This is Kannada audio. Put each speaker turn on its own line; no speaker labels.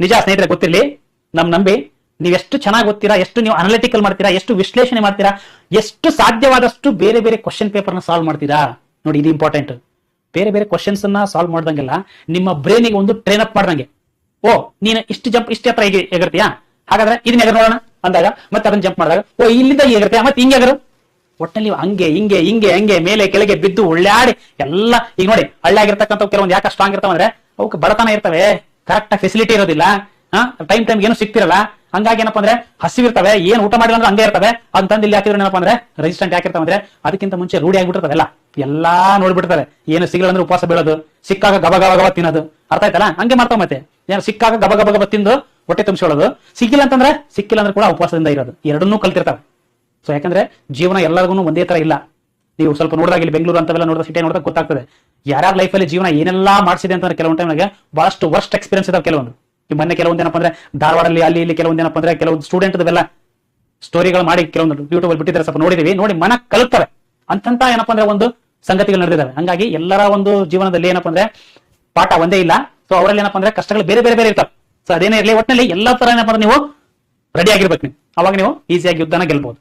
ನಿಜ ಸ್ನೇಹಿತರೆ ಗೊತ್ತಿರಲಿ, ನಮ್ ನಂಬಿ ಎಷ್ಟು ಚೆನ್ನಾಗಿ ಓದ್ತೀರಾ, ಎಷ್ಟು ನೀವು ಅನಾಲಿಟಿಕಲ್ ಮಾಡ್ತೀರಾ, ಎಷ್ಟು ವಿಶ್ಲೇಷಣೆ ಮಾಡ್ತೀರಾ, ಎಷ್ಟು ಸಾಧ್ಯವಾದಷ್ಟು ಬೇರೆ ಬೇರೆ ಕ್ವಶನ್ ಪೇಪರ್ನ ಸಾಲ್ವ್ ಮಾಡ್ತೀರಾ? ನೋಡಿ, ಇದು ಇಂಪಾರ್ಟೆಂಟ್ ಬೇರೆ ಬೇರೆ ಕ್ವಶನ್ಸ್ ಅನ್ನ ಸಾಲ್ವ್ ಮಾಡ್ದಂಗೆಲ್ಲ ನಿಮ್ಮ ಬ್ರೈನಿಗೆ ಒಂದು ಟ್ರೈನ್ ಅಪ್ ಮಾಡ್ದಂಗೆ. ಓ, ನೀನು ಇಷ್ಟು ಜಂಪ್ ಇಷ್ಟು ಹತ್ರ ಹೇಗೆ ಹಾಗಾದ್ರೆ ಇದನ್ನ ಎಗರ್ ನೋಡೋಣ, ಅಂದಾಗ, ಮತ್ತೆ ಅದನ್ನ ಜಂಪ್ ಮಾಡಿದಾಗ, ಓ, ಇಲ್ಲಿಂದ ಎಗರ್ತೀಯಾ, ಮತ್ತೆ ಹಿಂಗೆ ಎಗರು? ಒಟ್ಟಿನಲ್ಲಿ ಹಂಗೆ, ಹಿಂಗೆ ಹಿಂಗೆ, ಹಂಗೆ, ಮೇಲೆ, ಕೆಳಗೆ ಬಿದ್ದು ಉಳ್ಳಾಡಿ, ಎಲ್ಲ ಈಗ ನೋಡಿ ಹಳ್ಳಾಗಿರ್ತಕ್ಕಂಥ ಕೆಲವೊಂದು ಯಾಕೆ ಸ್ಟ್ರಾಂಗ್ ಇರ್ತಾವ ಅಂದ್ರೆ ಅವಕ್ಕೆ ಬಡತನ ಇರ್ತವೆ. ಕರೆಕ್ಟ್ ಫೆಸಿಲಿಟಿ ಇರೋದಿಲ್ಲ. ಟೈಮ್ ಟೈಮ್ ಏನು ಸಿಗ್ತಿರಲ್ಲ. ಹಂಗಾಗಿ ಏನಪ್ಪಾ ಅಂದ್ರೆ ಹಸಿವಿರ್ತವೆ ಏನ್ ಊಟ ಮಾಡಿಲ್ಲ ಅಂದ್ರೆ ಹಂಗೆ ಇರ್ತವೆ. ಅಂತಂದು ಇಲ್ಲಿ ಹಾಕಿದ್ರೆ ಏನಪ್ಪಾ ಅಂದ್ರೆ ರೆಜಿಸ್ಟೆಂಟ್ ಯಾಕಿರ್ತಾವ ಅಂದ್ರೆ ಅದಕ್ಕಿಂತ ಮುಂಚೆ ರೂಢಿ ಆಗ್ಬಿಟ್ಟಿರ್ತವೆಲ್ಲ ಎಲ್ಲಾ. ನೋಡ್ಬಿಡ್ತಾರೆ ಏನು ಸಿಗಲ್ಲ ಅಂದ್ರೆ ಉಪವಾಸ ಬೀಳೋದು, ಸಿಕ್ಕಾಗ ಗಬ ಗಬ ಗಬ ತಿನ್ನೋದು. ಅರ್ಥ ಆಯ್ತಲ್ಲ? ಹಂಗೆ ಮಾಡ್ತಾವ ಮತ್ತೆ. ಏನು ಸಿಕ್ಕಾಗ ಗಬ ಗಬ ಗಬ ತಿಂದು ಹೊಟ್ಟೆ ತುಂಬಿಸ್ಕೊಳ್ಳೋದು. ಸಿಕ್ಕಿಲ್ಲ ಅಂತಂದ್ರೆ ಸಿಕ್ಕಿಲ್ಲ ಅಂದ್ರೆ ಕೂಡ ಉಪವಾಸದಿಂದ ಇರೋದು. ಎರಡನ್ನೂ ಕಲ್ತಿರ್ತಾವೆ. ಸೊ ಯಾಕಂದ್ರೆ ಜೀವನ ಎಲ್ಲರಿಗೂ ಒಂದೇ ತರ ಇಲ್ಲ. ನೀವು ಸ್ವಲ್ಪ ನೋಡಿದಾಗ ಇಲ್ಲಿ ಬೆಂಗಳೂರು ಅಂತವೆಲ್ಲ ನೋಡಿದ ಸಿಟಿ ನೋಡಿದಾಗ ಗೊತ್ತಾಗ್ತದೆ. ಯಾರ್ಯಾರ ಲೈಫಲ್ಲಿ ಜೀವನ ಏನೆಲ್ಲಾ ಮಾಡಿಸಿದೆ ಅಂತಂದ್ರೆ ಕೆಲವೊಂದು ಟೈಮ್ನಾಗೆ ಬಹಳಷ್ಟು ವರ್ಸ್ಟ್ ಎಕ್ಸ್ಪೀರಿಯನ್ಸ್ ಇದಾವೆ ಕೆಲವೊಂದು. ಮೊನ್ನೆ ಕೆಲವೊಂದು ಏನಪ್ಪ ಅಂದ್ರೆ ಧಾರವಾಡಲ್ಲಿ, ಅಲ್ಲಿ ಇಲ್ಲಿ ಕೆಲವೊಂದು ಏನಪ್ಪ ಅಂದ್ರೆ ಕೆಲವೊಂದು ಸ್ಟೂಡೆಂಟ್ ಇವೆಲ್ಲ ಸ್ಟೋರಿಗಳು ಮಾಡಿ ಕೆಲವೊಂದು ಯೂಟ್ಯೂಬ್ ಅಲ್ಲಿ ಬಿಟ್ಟಿದ್ದಾರೆ. ಸ್ವಲ್ಪ ನೋಡಿದೀವಿ. ನೋಡಿ ಮನ ಕಲುತ್ತವೆ. ಅಂತಂತ ಏನಪ್ಪ ಅಂದ್ರೆ ಒಂದು ಸಂಗತಿಗಳು ನಡೆದಿದ್ದಾವೆ ಹಂಗಾಗಿ ಎಲ್ಲರ ಒಂದು ಜೀವನದಲ್ಲಿ ಏನಪ್ಪ ಅಂದ್ರೆ ಪಾಠ ಒಂದೇ ಇಲ್ಲ. ಸೊ ಅವರಲ್ಲಿ ಏನಪ್ಪ ಅಂದ್ರೆ ಕಷ್ಟಗಳು ಬೇರೆ ಬೇರೆ ಬೇರೆ ಇರ್ತವೆ. ಸೊ ಅದೇನೇ ಇರಲಿ ಒಟ್ಟಿನಲ್ಲಿ ಎಲ್ಲಾ ತರ ಏನಪ್ಪ ಅಂದ್ರೆ ನೀವು ರೆಡಿ ಆಗಿರ್ಬೇಕು ನೀವು. ಅವಾಗ ನೀವು ಈಸಿಯಾಗಿ ಯುದ್ಧನ ಗೆಲ್ಬಹುದು